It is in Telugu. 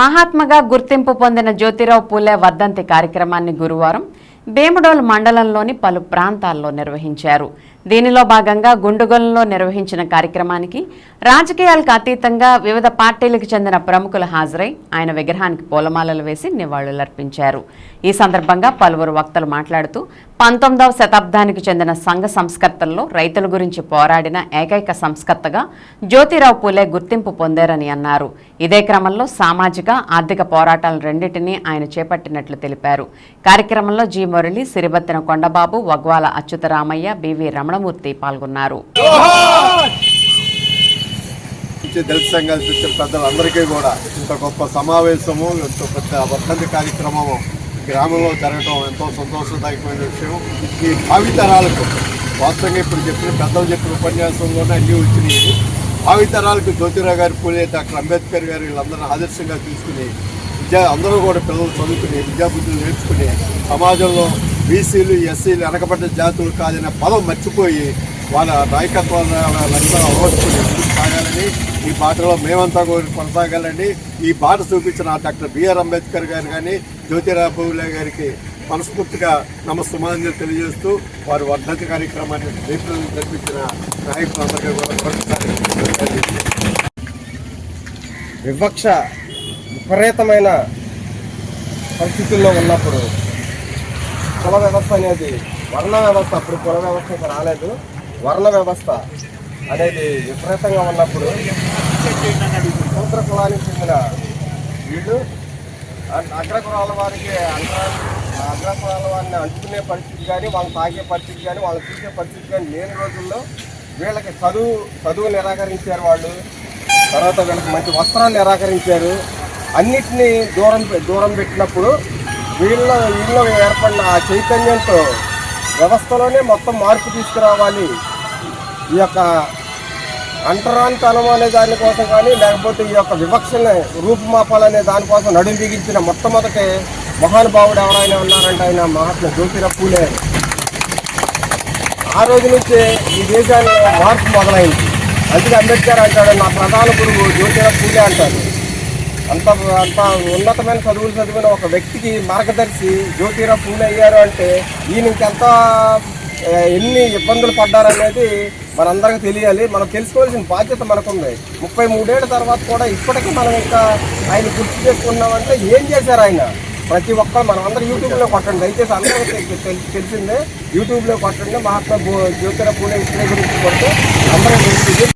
మహాత్మగా గుర్తింపు పొందిన జ్యోతిరావు పూలే వర్ధంతి కార్యక్రమాన్ని గురువారం బేముడోల్ మండలంలోని పలు ప్రాంతాల్లో నిర్వహించారు. దీనిలో భాగంగా గుండుగొలంలో నిర్వహించిన కార్యక్రమానికి రాజకీయాలకు అతీతంగా వివిధ పార్టీలకు చెందిన ప్రముఖులు హాజరై ఆయన విగ్రహానికి పూలమాలలు వేసి నివాళులర్పించారు. ఈ సందర్భంగా పలువురు వక్తలు మాట్లాడుతూ పంతొమ్మిదవ శతాబ్దానికి చెందిన సంఘ సంస్కర్తల్లో రైతుల గురించి పోరాడిన ఏకైక సంస్కర్తగా జ్యోతిరావు పూలే గుర్తింపు పొందారని అన్నారు. ఇదే క్రమంలో సామాజిక ఆర్థిక పోరాటాలు రెండింటినీ ఆయన చేపట్టినట్లు తెలిపారు. కార్యక్రమంలో G Murali Siribattina Kondababu Vagwala Achyutaramayya B V Ramana Ramanamurthy పాల్గొన్నారు. దళిత సంఘాలు చూసిన పెద్దలందరికీ కూడా ఇంత గొప్ప సమావేశము ఇంత పెద్ద వర్ధంతి కార్యక్రమము గ్రామంలో జరగడం ఎంతో సంతోషదాయకమైన విషయం. ఈ భావితరాలకు వాస్తవంగా ఇప్పుడు చెప్పిన పెద్దలు చెప్పిన ఉపన్యాసంలోనే అన్నీ వచ్చినాయి. భావితరాలకు జ్యోతిరావు గారి పూలే డాక్టర్ అంబేద్కర్ గారు వీళ్ళందరినీ ఆదర్శంగా తీసుకుని విద్యా అందరూ కూడా పిల్లలు చదువుకుని విద్యాబుద్ధులు నేర్చుకుని సమాజంలో బీసీలు ఎస్సీలు వెనకబడ్డ జాతులు కాదనే పదం మర్చిపోయి వాళ్ళ నాయకత్వాన్ని లక్ష్యాలు ముందుకు సాగాలని ఈ బాటలో మేమంతా కూడా కొనసాగాలని ఈ బాట చూపించిన డాక్టర్ బిఆర్ అంబేద్కర్ గారు కానీ జ్యోతిరావు పూలే గారికి మనస్ఫూర్తిగా నమస్తమాంజలి తెలియజేస్తూ వారి వర్ధంతి కార్యక్రమాన్ని దీపాలను జరిపించిన నాయకులందరికీ కూడా వివక్ష విపరీతమైన పరిస్థితుల్లో ఉన్నప్పుడు కుల వ్యవస్థ అనేది వర్ణ వ్యవస్థ. అప్పుడు కుల వ్యవస్థ రాలేదు. వర్ణ వ్యవస్థ అనేది విపరీతంగా ఉన్నప్పుడు సముద్ర కులానికి చెందిన వీళ్ళు అగ్రకులాల అగ్ర వారికి అంటరా అగ్ర కులాల వారిని అంటుకునే పరిస్థితి కానీ వాళ్ళు తాగే పరిస్థితి కానీ వాళ్ళు చూసే పరిస్థితి కానీ లేని రోజుల్లో వీళ్ళకి చదువు చదువు నిరాకరించారు వాళ్ళు. తర్వాత వీళ్ళకి మంచి వస్త్రాలు నిరాకరించారు. అన్నిటినీ దూరం పె- దూరం పెట్టినప్పుడు వీళ్ళ వీళ్ళలో ఏర్పడిన ఆ చైతన్యంతో వ్యవస్థలోనే మొత్తం మార్పు తీసుకురావాలి. ఈ యొక్క అంటరాంతనం అనే దానికోసం కానీ లేకపోతే ఈ యొక్క వివక్షని రూపుమాపాలనే దానికోసం నడుము బిగించిన మొట్టమొదటి మహానుభావుడు ఎవరైనా ఉన్నారంటే ఆయన మహాత్మ జ్యోతిరావు పూలే. ఆ రోజు నుంచే ఈ దేశాన్ని మార్పు మొదలైంది. అందుకే అంబేద్కర్ అంటాడు నా ప్రధాన గురువు జ్యోతిరావు పూలే అంటారు అంత అంత ఉన్నతమైన చదువులు చదివిన ఒక వ్యక్తికి మార్గదర్శి జ్యోతిరావు పూలే అయ్యారు అంటే ఈయన ఇంకెంత ఎన్ని ఇబ్బందులు పడ్డారనేది మనందరికీ తెలియాలి. మనం తెలుసుకోవాల్సిన బాధ్యత మనకుంది. ముప్పై మూడేళ్ళ తర్వాత కూడా ఇప్పటికీ మనం ఇంకా ఆయన గుర్తు చేసుకున్నామంటే ఏం చేశారు ఆయన? ప్రతి ఒక్కరు మనం అందరూ యూట్యూబ్లో కొట్టండి. దయచేసి అందరికీ తెలిసిందే. యూట్యూబ్లో కొట్టండి. మహాత్మా జ్యోతిరా జ్యోతిరావు పూలే గురించి కొడితే అందరూ తెలిసింది